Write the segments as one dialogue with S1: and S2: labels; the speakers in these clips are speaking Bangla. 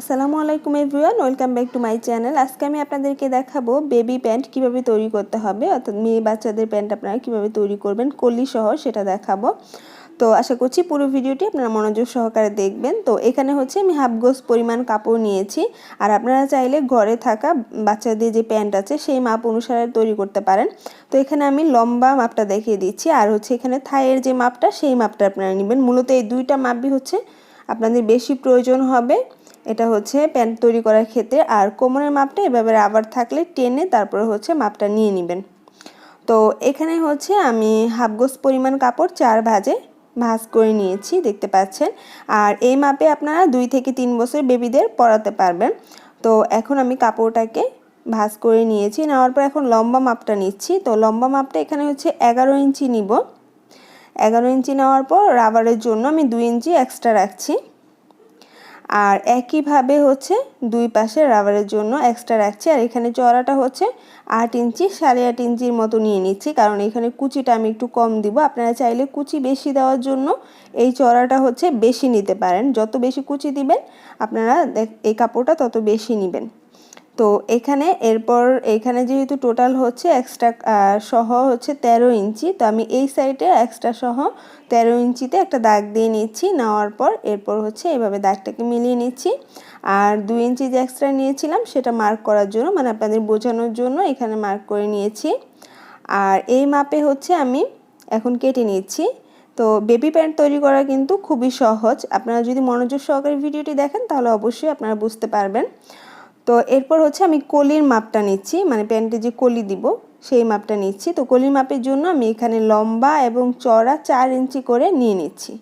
S1: আসসালামু আলাইকুম everyone, welcome back to my channel. আজকে আমি আপনাদেরকে দেখাবো বেবি প্যান্ট কীভাবে তৈরি করতে হবে, অর্থাৎ মেয়ে বাচ্চাদের প্যান্ট আপনারা কীভাবে তৈরি করবেন, কলি সহ সেটা দেখাবো। তো আশা করছি পুরো ভিডিওটি আপনারা মনোযোগ সহকারে দেখবেন। তো এখানে হচ্ছে আমি হাফ গোজ পরিমাণ কাপড় নিয়েছি, আর আপনারা চাইলে ঘরে থাকা বাচ্চাদের যে প্যান্ট আছে সেই মাপ অনুসারে তৈরি করতে পারেন। তো এখানে আমি লম্বা মাপটা দেখিয়ে দিচ্ছি, আর হচ্ছে এখানে থাইয়ের যে মাপটা সেই মাপটা আপনারা নেবেন। মূলত এই দুইটা মাপই হচ্ছে আপনাদের বেশি প্রয়োজন হবে। এটা হচ্ছে প্যান্ট তৈরি করার ক্ষেত্রে, আর কোমরের মাপটা এভাবে রাবার থাকলে টেনে তারপরে হচ্ছে মাপটা নিয়ে নেবেন। তো এখানে হচ্ছে আমি হাফ গোস পরিমাণ কাপড় চার ভাজে ভাজ করে নিয়েছি, দেখতে পাচ্ছেন। আর এই মাপে আপনারা দুই থেকে তিন বছর বেবিদের পরাতে পারবেন। তো এখন আমি কাপড়টাকে ভাজ করে নিয়েছি, নেওয়ার পর এখন লম্বা মাপটা নিচ্ছি। তো লম্বা মাপটা এখানে হচ্ছে এগারো ইঞ্চি নিব। এগারো ইঞ্চি নেওয়ার পর রাবারের জন্য আমি দুই ইঞ্চি এক্সট্রা রাখছি। আর একইভাবে হচ্ছে দুই পাশে রাবারের জন্য এক্সট্রা রাখছি। আর এখানে চড়াটা হচ্ছে আট ইঞ্চি, সাড়ে আট ইঞ্চির মতো নিয়ে নিচ্ছি। কারণ এখানে কুচিটা আমি একটু কম দিব। আপনারা চাইলে কুচি বেশি দেওয়ার জন্য এই চড়াটা হচ্ছে বেশি নিতে পারেন। যত বেশি কুচি দিবেন, আপনারা এই কাপড়টা তত বেশি নেবেন। তো এখানে এরপর এখানে যেহেতু টোটাল হচ্ছে এক্সট্রা সহ হচ্ছে ১৩ ইঞ্চি, তো আমি এই সাইডে এক্সট্রা সহ ১৩ ইঞ্চিতে একটা দাগ দিয়ে নিচ্ছি, নেওয়ার পর এরপর হচ্ছে এভাবে দাগটাকে মিলিয়ে নিচ্ছি। আর দুই ইঞ্চি যে এক্সট্রা নিয়েছিলাম, সেটা মার্ক করার জন্য মানে আপনাদের বোঝানোর জন্য এখানে মার্ক করে নিয়েছি। আর এই মাপে হচ্ছে আমি এখন কেটে নিচ্ছি। তো বেবি প্যান্ট তৈরি করা কিন্তু খুবই সহজ। আপনারা যদি মনোযোগ সহকারে ভিডিওটি দেখেন, তাহলে অবশ্যই আপনারা বুঝতে পারবেন। তো এরপর হচ্ছে আমি কলির মাপটা নিচ্ছি মানে প্যান্টে যে কলি দিব সেই মাপটা নিচ্ছি। তো কলির মাপের জন্য আমি এখানে লম্বা এবং চড়া চার ইঞ্চি করে নিয়ে নিচ্ছি।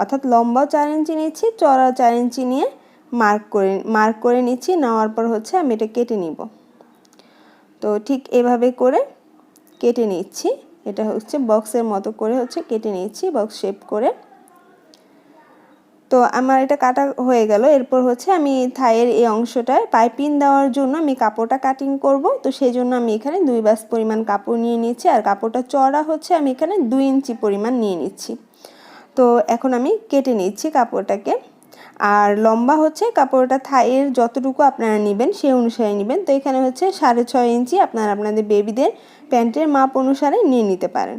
S1: অর্থাৎ লম্বাও চার ইঞ্চি নিচ্ছি চড়া চার ইঞ্চি নিয়ে মার্ক করে মার্ক করে নিচ্ছি, নেওয়ার পর হচ্ছে আমি এটা কেটে নিব। তো ঠিক এভাবে করে কেটে নিচ্ছি। এটা হচ্ছে বক্সের মতো করে হচ্ছে কেটে নিচ্ছি, বক্স শেপ করে। তো আমার এটা কাটা হয়ে গেল। এরপর হচ্ছে আমি থাইয়ের এই অংশটায় পাইপিং দেওয়ার জন্য আমি কাপড়টা কাটিং করব। তো সেই জন্য আমি এখানে দুই বাস পরিমাণ কাপড় নিয়ে নিচ্ছি আর কাপড়টা চড়া হচ্ছে আমি এখানে দুই ইঞ্চি পরিমাণ নিয়ে নিচ্ছি। তো এখন আমি কেটে নিচ্ছি কাপড়টাকে। আর লম্বা হচ্ছে কাপড়টা থাইয়ের যতটুকু আপনারা নেবেন সেই অনুসারে নেবেন। তো এখানে হচ্ছে সাড়ে ছয় ইঞ্চি আপনারা আপনাদের বেবিদের প্যান্টের মাপ অনুসারে নিয়ে নিতে পারেন।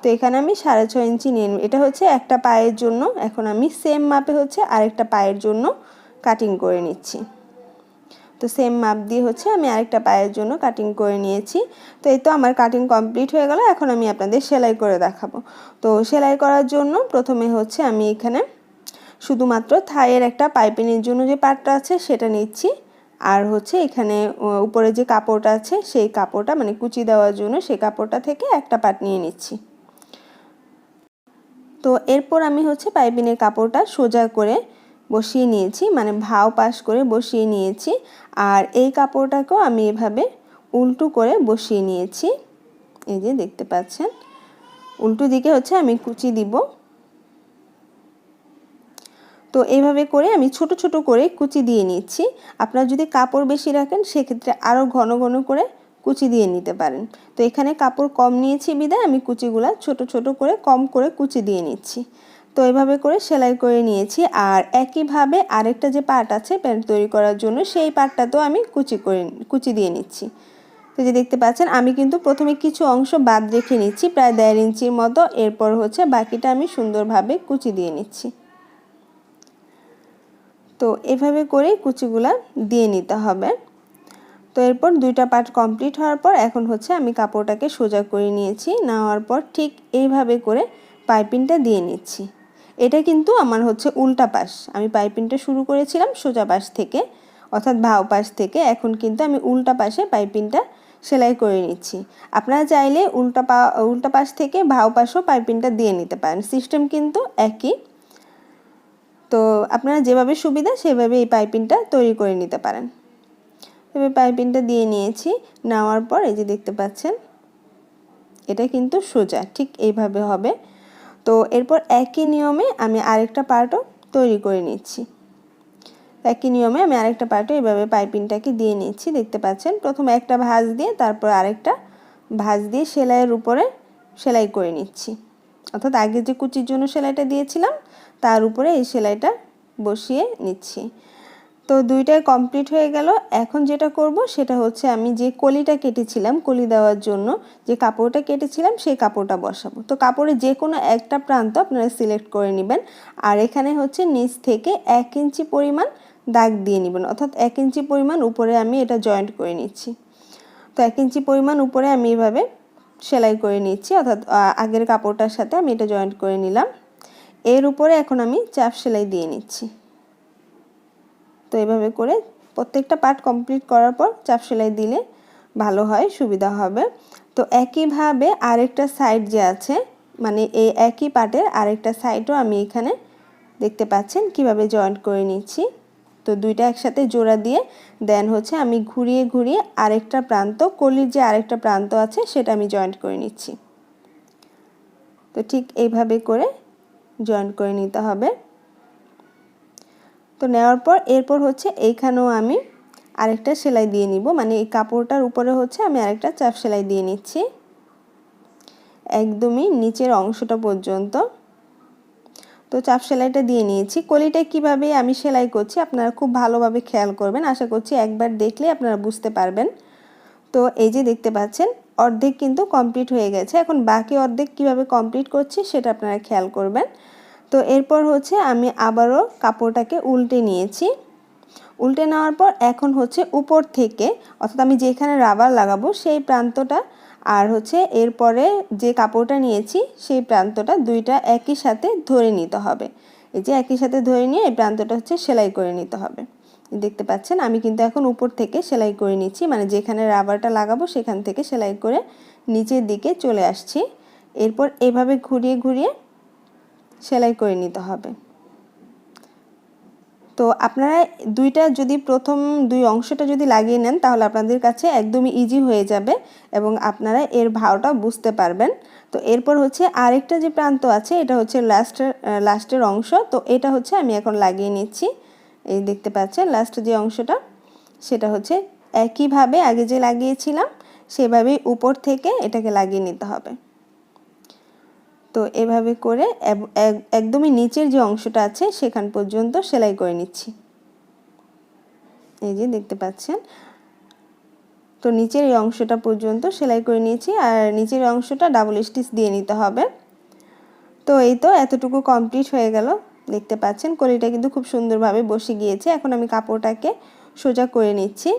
S1: তো এখানে আমি সাড়ে ছয় ইঞ্চি নিয়ে এটা হচ্ছে একটা পায়ের জন্য। এখন আমি সেম মাপে হচ্ছে আরেকটা পায়ের জন্য কাটিং করে নিচ্ছি। তো সেম মাপ দিয়ে হচ্ছে আমি আরেকটা পায়ের জন্য কাটিং করে নিয়েছি। তো এই তো আমার কাটিং কমপ্লিট হয়ে গেল। এখন আমি আপনাদের সেলাই করে দেখাবো। তো সেলাই করার জন্য প্রথমে হচ্ছে আমি এখানে শুধুমাত্র থাইয়ের একটা পাইপিংয়ের জন্য যে পার্টটা আছে সেটা নিচ্ছি। আর হচ্ছে এখানে উপরে যে কাপড়টা আছে সেই কাপড়টা মানে কুচি দেওয়ার জন্য সেই কাপড়টা থেকে একটা পার্ট নিয়ে নিচ্ছি। তো এরপর আমি হচ্ছে পাইপিনের কাপড়টা সোজা করে বসিয়ে নিয়েছি মানে ভাও পাশ করে বসিয়ে নিয়েছি। আর এই কাপড়টাকেও আমি এভাবে উল্টো করে বসিয়ে নিয়েছি। এই যে দেখতে পাচ্ছেন, উল্টো দিকে হচ্ছে আমি কুচি দিব। তো এইভাবে করে আমি ছোট ছোট করে কুচি দিয়ে নিচ্ছি। আপনারা যদি কাপড় বেশি রাখেন, সেক্ষেত্রে আরও ঘন ঘন করে কুচি দিয়ে নিতে পারেন। তো এখানে কাপড় কম নিয়েছি বিদায়, আমি কুচিগুলা ছোট ছোট করে, কম করে কুচি দিয়ে নিচ্ছি। তো এভাবে করে সেলাই করে নিয়েছি আর একইভাবে আরেকটা যে পার্ট আছে প্যান্ট তৈরি করার জন্য, সেই পার্টটাতেও আমি কুচি করে, কুচি দিয়ে নিচ্ছি। তো যে দেখতে পাচ্ছেন, আমি কিন্তু প্রথমে কিছু অংশ বাদ রেখে নিচ্ছি, প্রায় দেড় ইঞ্চির মতো। এরপর হচ্ছে বাকিটা আমি সুন্দরভাবে কুচি দিয়ে নিচ্ছি। তো এভাবে করে কুচিগুলা দিয়ে নিতে হবে। তো এরপর দুইটা পার্ট কমপ্লিট হওয়ার পর এখন হচ্ছে আমি কাপড়টাকে সোজা করে নিয়েছি। নেওয়ার পর ঠিক এইভাবে করে পাইপিংটা দিয়ে নিচ্ছি। এটা কিন্তু আমার হচ্ছে উল্টা পাশ। আমি পাইপিংটা শুরু করেছিলাম সোজা পাশ থেকে, অর্থাৎ ভাও পাশ থেকে। এখন কিন্তু আমি উল্টা পাশে পাইপিংটা সেলাই করে নিচ্ছি। আপনারা চাইলে উল্টা পা, উল্টা পাশ থেকে ভাও পাশও পাইপিংটা দিয়ে নিতে পারেন। সিস্টেম কিন্তু একই। তো আপনারা যেভাবে সুবিধা সেভাবে এই পাইপিংটা তৈরি করে নিতে পারেন। তবে পাইপিংটা দিয়ে নিয়েছি। নেওয়ার পর এই যে দেখতে পাচ্ছেন, এটা কিন্তু সোজা, ঠিক এইভাবে হবে। তো এরপর একই নিয়মে আমি আরেকটা পার্টও তৈরি করে নিচ্ছি। একই নিয়মে আমি আরেকটা পার্টও এভাবে পাইপিংটাকে দিয়ে নিচ্ছি, দেখতে পাচ্ছেন। প্রথমে একটা ভাঁজ দিয়ে, তারপর আরেকটা ভাঁজ দিয়ে সেলাইয়ের উপরে সেলাই করে নিচ্ছি। অর্থাৎ আগে যে কুচির জন্য সেলাইটা দিয়েছিলাম, তার উপরে এই সেলাইটা বসিয়ে নিচ্ছি। তো দুইটাই কমপ্লিট হয়ে গেল। এখন যেটা করব সেটা হচ্ছে আমি যে কলিটা কেটেছিলাম, কলি দেওয়ার জন্য যে কাপড়টা কেটেছিলাম সেই কাপড়টা বসাবো। তো কাপড়ে যে কোনো একটা প্রান্ত আপনারা সিলেক্ট করে নেবেন। আর এখানে হচ্ছে নিচ থেকে এক ইঞ্চি পরিমাণ দাগ দিয়ে নেবেন। অর্থাৎ এক ইঞ্চি পরিমাণ উপরে আমি এটা জয়েন্ট করে নিচ্ছি। তো এক ইঞ্চি পরিমাণ উপরে আমি এভাবে সেলাই করে নিচ্ছি। অর্থাৎ আগের কাপড়টার সাথে আমি এটা জয়েন্ট করে নিলাম। এর উপরে এখন আমি চাপ সেলাই দিয়ে নিচ্ছি। তো এভাবে করে প্রত্যেকটা পার্ট কমপ্লিট করার পর চাপ সেলাই দিলে ভালো হয়, সুবিধা হবে। তো একইভাবে আরেকটা সাইড যে আছে মানে এই একই পার্টের আরেকটা সাইডও আমি এখানে দেখতে পাচ্ছেন কীভাবে জয়েন্ট করে নিচ্ছি। তো দুইটা একসাথে জোড়া দিয়ে দেন হচ্ছে আমি ঘুরিয়ে ঘুরিয়ে আরেকটা প্রান্ত, কলির যে আরেকটা প্রান্ত আছে সেটা আমি জয়েন্ট করে নিচ্ছি। তো ঠিক এইভাবে করে জয়েন্ট করে নিতে হবে। তো নেওয়ার পর এরপর হচ্ছে এইখানেও আমি আরেকটা সেলাই দিয়ে নিব। মানে এই কাপড়টার উপরে হচ্ছে আমি আরেকটা চাপ সেলাই দিয়ে নিচ্ছি। একদমই নিচের অংশটা পর্যন্ত। তো চাপ সেলাইটা দিয়ে নিয়েছি। কলিটা কীভাবে আমি সেলাই করছি আপনারা খুব ভালোভাবে খেয়াল করবেন। আশা করছি একবার দেখলে আপনারা বুঝতে পারবেন। তো এই যে দেখতে পাচ্ছেন, অর্ধেক কিন্তু কমপ্লিট হয়ে গেছে। এখন বাকি অর্ধেক কীভাবে কমপ্লিট করছি সেটা আপনারা খেয়াল করবেন। তো এরপর হচ্ছে আমি আবারও কাপড়টাকে উল্টে নিয়েছি। উল্টে নেওয়ার পর এখন হচ্ছে উপর থেকে, অর্থাৎ আমি যেখানে রাবার লাগাবো সেই প্রান্তটা আর হচ্ছে এরপরে যে কাপড়টা নিয়েছি সেই প্রান্তটা দুইটা একই সাথে ধরে নিতে হবে। এই যে একই সাথে ধরে নিয়ে এই প্রান্তটা হচ্ছে সেলাই করে নিতে হবে। দেখতে পাচ্ছেন আমি কিন্তু এখন উপর থেকে সেলাই করে নিচ্ছি মানে যেখানে রাবারটা লাগাবো সেখান থেকে সেলাই করে নিচের দিকে চলে আসছি। এরপর এভাবে ঘুরিয়ে ঘুরিয়ে সেলাই করে নিতে হবে। তো আপনারা দুইটা যদি প্রথম দুই অংশটা যদি লাগিয়ে নেন, তাহলে আপনাদের কাছে একদমই ইজি হয়ে যাবে এবং আপনারা এর ভাওটা বুঝতে পারবেন। তো এরপর হচ্ছে আরেকটা যে প্রান্ত আছে, এটা হচ্ছে লাস্টের লাস্টের অংশ। তো এটা হচ্ছে আমি এখন লাগিয়ে নিচ্ছি। এই দেখতে পাচ্ছেন লাস্ট যে অংশটা, সেটা হচ্ছে একইভাবে আগে যে লাগিয়েছিলাম, সেভাবেই উপর থেকে এটাকে লাগিয়ে নিতে হবে। তো এভাবে করে একদমই নিচের যে অংশটা আছে সেখান পর্যন্ত সেলাই করে নিচ্ছি। এই যে দেখতে পাচ্ছেন। তো নিচের এই অংশটা পর্যন্ত সেলাই করে নিয়েছি আর নিচের অংশটা ডাবল স্টিচ দিয়ে নিতে হবে। তো এই তো এতটুকু কমপ্লিট হয়ে গেল। দেখতে পাচ্ছেন কলিটা কিন্তু খুব সুন্দরভাবে বসে গিয়েছে। এখন আমি কাপড়টাকে সোজা করে নিচ্ছি।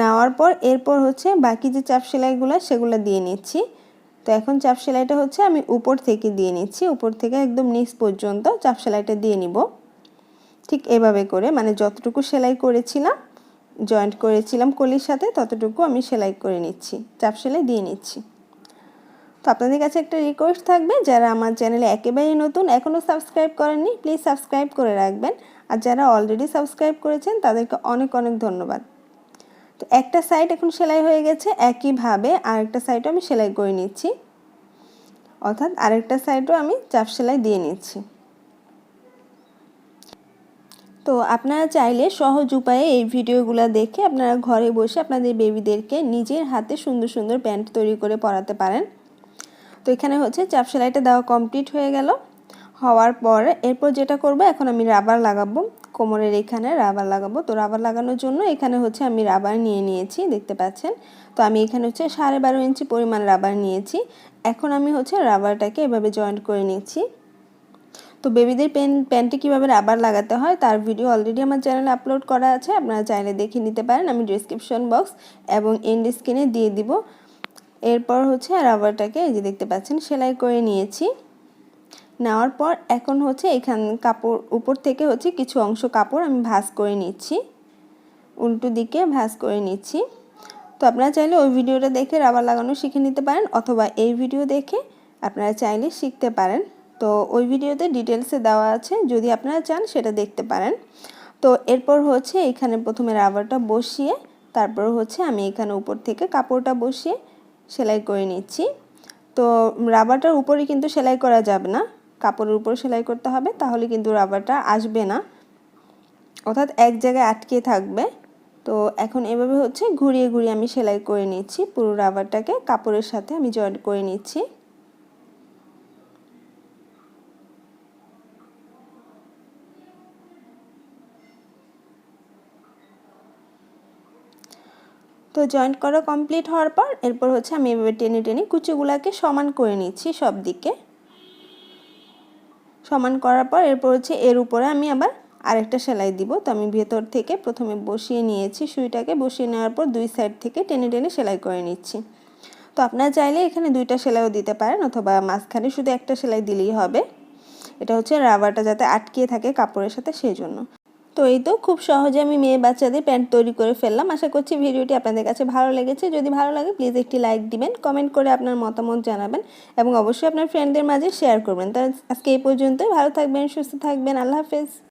S1: নেওয়ার পর এরপর হচ্ছে বাকি যে চাপ সেলাইগুলো সেগুলো দিয়ে নিচ্ছি। তো এখন চাপ সেলাইটা হচ্ছে আমি উপর থেকে দিয়ে নিচ্ছি। উপর থেকে একদম নিচ পর্যন্ত চাপ সেলাইটা দিয়ে নিব। ঠিক এভাবে করে মানে যতটুকু সেলাই করেছিলাম জয়েন্ট করেছিলাম কলির সাথে, ততটুকু আমি সেলাই করে নিচ্ছি, চাপ সেলাই দিয়ে নিচ্ছি। তো আপনাদের কাছে একটা রিকোয়েস্ট থাকবে, যারা আমার চ্যানেলে একেবারেই নতুন এখনও সাবস্ক্রাইব করেননি প্লিজ সাবস্ক্রাইব করে রাখবেন। আর যারা অলরেডি সাবস্ক্রাইব করেছেন, তাদেরকে অনেক অনেক ধন্যবাদ। তো একটা সাইড এখন সেলাই হয়ে গেছে একইভাবে আরেকটা সাইডও আমি সেলাই করে নিচ্ছি। অর্থাৎ আরেকটা সাইডও আমি চাপ সেলাই দিয়ে নিচ্ছি। তো আপনারা চাইলে সহজ উপায়ে এই ভিডিওগুলো দেখে আপনারা ঘরে বসে আপনাদের বেবিদেরকে নিজের হাতে সুন্দর সুন্দর প্যান্ট তৈরি করে পরাতে পারেন। তো এখানে হচ্ছে চাপ সেলাইটা দেওয়া কমপ্লিট হয়ে গেল। হওয়ার পর এরপর যেটা করব, এখন আমি রাবার লাগাবো। কোমরের এখানে রাবার লাগাবো। তো রাবার লাগানোর জন্য এখানে হচ্ছে আমি রাবার নিয়ে নিয়েছি, দেখতে পাচ্ছেন? তো আমি এখানে হচ্ছে সাড়ে বারো ইঞ্চি পরিমাণ রাবার নিয়েছি। এখন আমি হচ্ছে রাবারটাকে এভাবে জয়েন্ট করে নিচ্ছি। তো বেবিদের পেন প্যান্টে কীভাবে রাবার লাগাতে হয়, তার ভিডিও অলরেডি আমার চ্যানেলে আপলোড করা আছে। আপনারা চাইলে দেখে নিতে পারেন, আমি ডিসক্রিপশন বক্স এবং এন্ড স্ক্রিনে দিয়ে দিব। এরপর হচ্ছে রাবারটাকে এই যে দেখতে পাচ্ছেন, সেলাই করে নিয়েছি। নেওয়ার পর এখন হচ্ছে এখান কাপড়, উপর থেকে হচ্ছে কিছু অংশ কাপড় আমি ভাঁজ করে নিচ্ছি। উল্টো দিকে ভাঁজ করে নিচ্ছি। তো আপনারা চাইলে ওই ভিডিওটা দেখে রাবার লাগানো শিখে নিতে পারেন অথবা এই ভিডিও দেখে আপনারা চাইলে শিখতে পারেন। তো ওই ভিডিওতে ডিটেলসে দেওয়া আছে, যদি আপনারা চান সেটা দেখতে পারেন। তো এরপর হচ্ছে এখানে প্রথমে রাবারটা বসিয়ে তারপর হচ্ছে আমি এখানে উপর থেকে কাপড়টা বসিয়ে সেলাই করে নিচ্ছি। তো রাবারটার উপরে কিন্তু সেলাই করা যাবে না। কাপড়ের উপর সেলাই করতে হবে, তাহলে কিন্তু রাবারটা আসবে না। অর্থাৎ এক জায়গায় আটকে থাকবে। তো এখন এভাবে হচ্ছে ঘুরিয়ে ঘুরিয়ে আমি সেলাই করে নিচ্ছি, পুরো রাবারটাকে কাপড়ের সাথে আমি জয়েন্ট করে নিচ্ছি। তো জয়েন্ট করা কমপ্লিট হওয়ার পর, এরপর হচ্ছে আমি এভাবে টেনে টেনে কুচিগুলাকে সমান করে নিচ্ছি সব দিকে সমান করার পর এরপর হচ্ছে এর উপরে আমি আবার আরেকটা সেলাই দিব। তো আমি ভেতর থেকে প্রথমে বসিয়ে নিয়েছি সুইটাকে। বসিয়ে নেওয়ার পর দুই সাইড থেকে টেনে টেনে সেলাই করে নিচ্ছি। তো আপনার চাইলে এখানে দুইটা সেলাইও দিতে পারেন অথবা মাঝখানে শুধু একটা সেলাই দিলেই হবে। এটা হচ্ছে রাবারটা যাতে আটকিয়ে থাকে কাপড়ের সাথে সেই জন্য তো এই তো খুব সহজে আমি মেয়ে বাচ্চাদের প্যান্ট তৈরি করে ফেললাম। আশা করছি ভিডিওটি আপনাদের কাছে ভালো লেগেছে। যদি ভালো লাগে প্লিজ একটি লাইক দিবেন কমেন্ট করে আপনার মতামত জানাবেন এবং অবশ্যই আপনার ফ্রেন্ডদের মাঝে শেয়ার করবেন। তো আজকে এই পর্যন্তই। ভালো থাকবেন, সুস্থ থাকবেন। আল্লাহ হাফেজ।